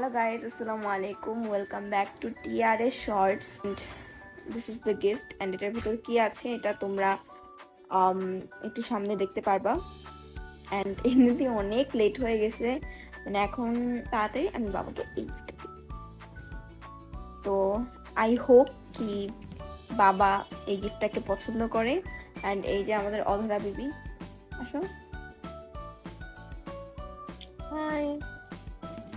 hello guys. Assalamu alaikum. Welcome back to TRA shorts this is the gift. And এটার ভিতর কি আছে এটা তোমরা um, একটু সামনে দেখতে পারবা। অ্যান্ড এমনিতে অনেক লেট হয়ে গেছে। মানে এখন তাড়াতাড়ি আমি বাবাকে এই তো আই হোপ কি বাবা এই গিফটটাকে পছন্দ করে। অ্যান্ড এই যে আমাদের অধরা বিবি। আসো। হাই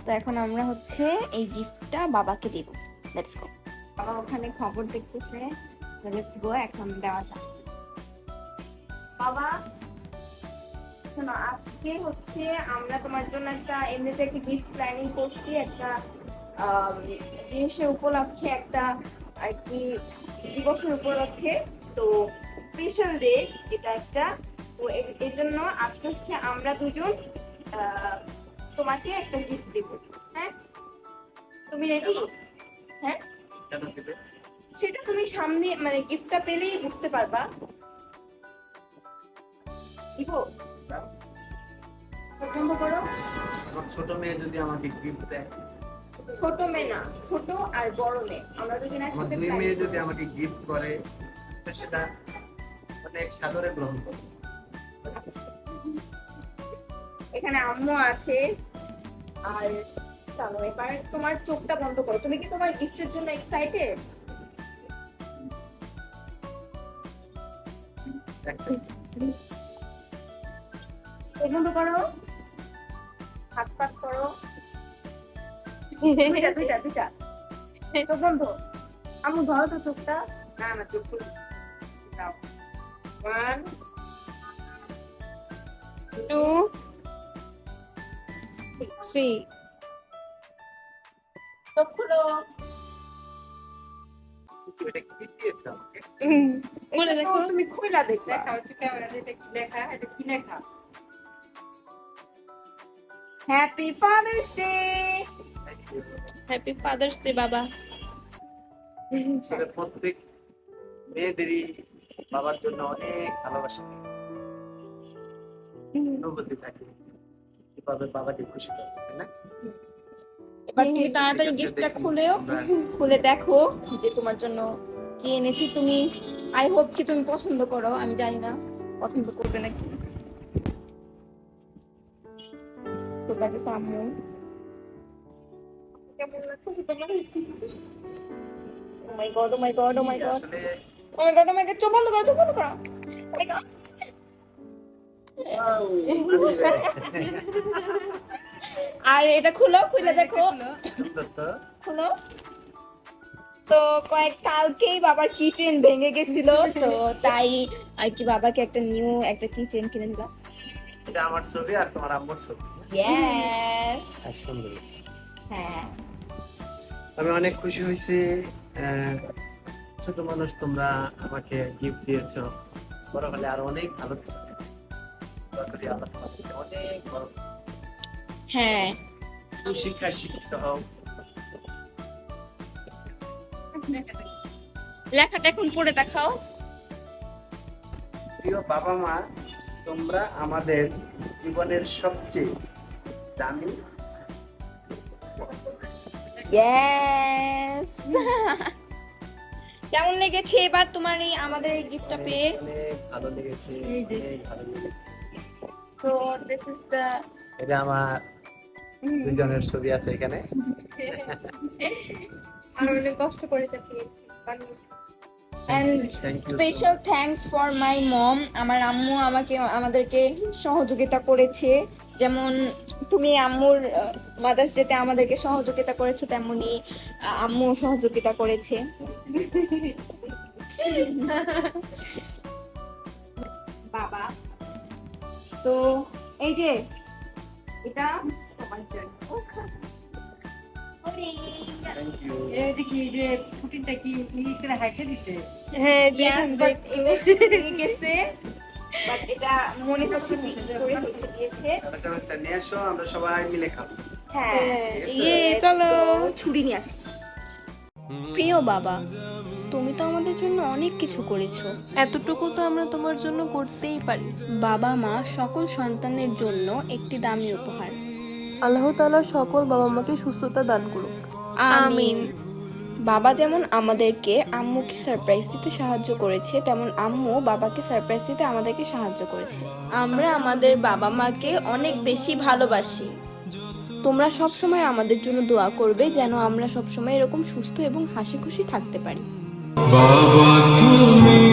তো এখন আমরা হচ্ছে এই গিফটটা বাবাকে দেব। লেটস গো বাবা ওখানে খবর দেখতেছে লেটস গো এখন দেওয়া যাক। বাবা, শোনো, আজকে হচ্ছে আমরা তোমার জন্য একটা এমনিতে একটা গিফট প্ল্যানিং করছি একটা জিনিসের উপলক্ষে একটা আর কি দিবসের উপলক্ষে, তো স্পেশাল ডে এটা একটা। তো এ- এই জন্য আজকে হচ্ছে আমরা দুজন তোমাকে একটা গিফট দেব। হ্যাঁ? তুমি রেডি হ্যাঁ? সেটা তুমি সামনে মানে গিফটটা পেলেই বুঝতে পারবা। দিব পছন্দ করো। ছোট মেয়ে যদি আমাকে গিফট দেয়? ছোট মেয়ে না ছোট আর বড় মেয়ে। আমরা দুজন একসাথে দুই মেয়ে যদি আমাকে গিফট করে তো সেটা অনেক সাদরে গ্রহণ করে আচ্ছা। এখানে আম্মু আছে। আর চলো, এবার তোমার চোখটা বন্ধ করো। তুমি কি তোমার গিফটের জন্য এক্সাইটেড বন্ধ করো। হাত পাত করো। দুইটা চোখ বন্ধ। আম্মু, ধরো তো চোখটা। না না, চোখ দাও। ওয়ান টু খুলো আমাকে? বলে দেখো। তুমি খুইলা দেখবে লেখা এটা কি লেখা এটা কি লেখা? Happy father's day happy father's day বাবা। প্রত্যেক মেয়েদেরই বাবার জন্য অনেক ভালোবাসা অনুভূতি থাকে। কীভাবে বাবাকে খুশি করবে তাই না? এবার তুমি তাড়াতাড়ি গিফটটা খুলেও খুলে দেখো যে তোমার জন্য কি এনেছি তুমি। আই হোপ কি তুমি পছন্দ করো আমি জানি না। পছন্দ করবে নাকি? তোমরা কি আম্মু। কেমন লাগছে? তোমার ও my god oh my god oh my god oh my god oh my god চোখ বন্ধ করো চোখ বন্ধ করো। Oh. আর এটা খুলো খুলে দেখো। সুন্দর তো কয়েক কালকেই বাবার কিচেন ভেঙে গেছিল তো তাই আর কি বাবাকে একটা নিউ একটা কিচেন কিনে দিলাম। এটা আমার ছবি আর তোমার আম্মুর ছবি। ইয়েস সুন্দর হ্যাঁ। আমি অনেক খুশি হয়েছি আহ, ছোট মানুষ তোমরা আমাকে গিফট দিয়েছ। বড় হলে আরও অনেক ভালো কিছু। আল্লাহ তোমাদেরকে অনেক বড় হ্যাঁ। শিক্ষিত হও লেখাটা এখন পড়ে দেখাও। প্রিয় বাবা মা তোমরা আমাদের জীবনের সবচেয়ে দামি কেমন লেগেছে এবার তোমার এই আমাদের এই গিফটটা পেয়ে? ভালো লেগেছে ভালো লেগেছে। তো দিস ইজ দ্য এটা আমার দুজনের ছবি আছে এখানে। আমি অনেক কষ্ট করে এটা পেয়েছি বানিয়েছি and thank you special thanks for my mom আমার আম্মু আমাকে আমাদেরকে সহযোগিতা করেছে। যেমন তুমি আম্মুর মাদার্স ডেতে আমাদেরকে সহযোগিতা করেছ তেমনি আম্মু সহযোগিতা করেছে। তো এই যে এটা তোমার জন্য হ্যাঁ মনে হচ্ছে আসো আমরা সবাই মিলে খাব। হ্যাঁ ইয়ে চলো। ছুরি নিয়ে আসি। প্রিয় বাবা তুমি তো আমাদের জন্য অনেক কিছু করেছ। এতটুকু তো আমরা তোমার জন্য করতেই পারি। বাবা মা সকল সন্তানের জন্য একটি দামি উপহার। আল্লাহ তাআলা সকল বাবা মাকে সুস্থতা দান করুক। আমিন। বাবা যেমন আমাদেরকে আম্মুকে সারপ্রাইজ দিতে সাহায্য করেছে তেমন আম্মু বাবাকে সারপ্রাইজ দিতে আমাদেরকে সাহায্য করেছে। আমরা আমাদের বাবা মাকে অনেক বেশি ভালোবাসি। তোমরা সব সময় আমাদের জন্য দোয়া করবে যেন আমরা সব সময় এরকম সুস্থ এবং হাসি খুশি থাকতে পারি। বাবা তুমি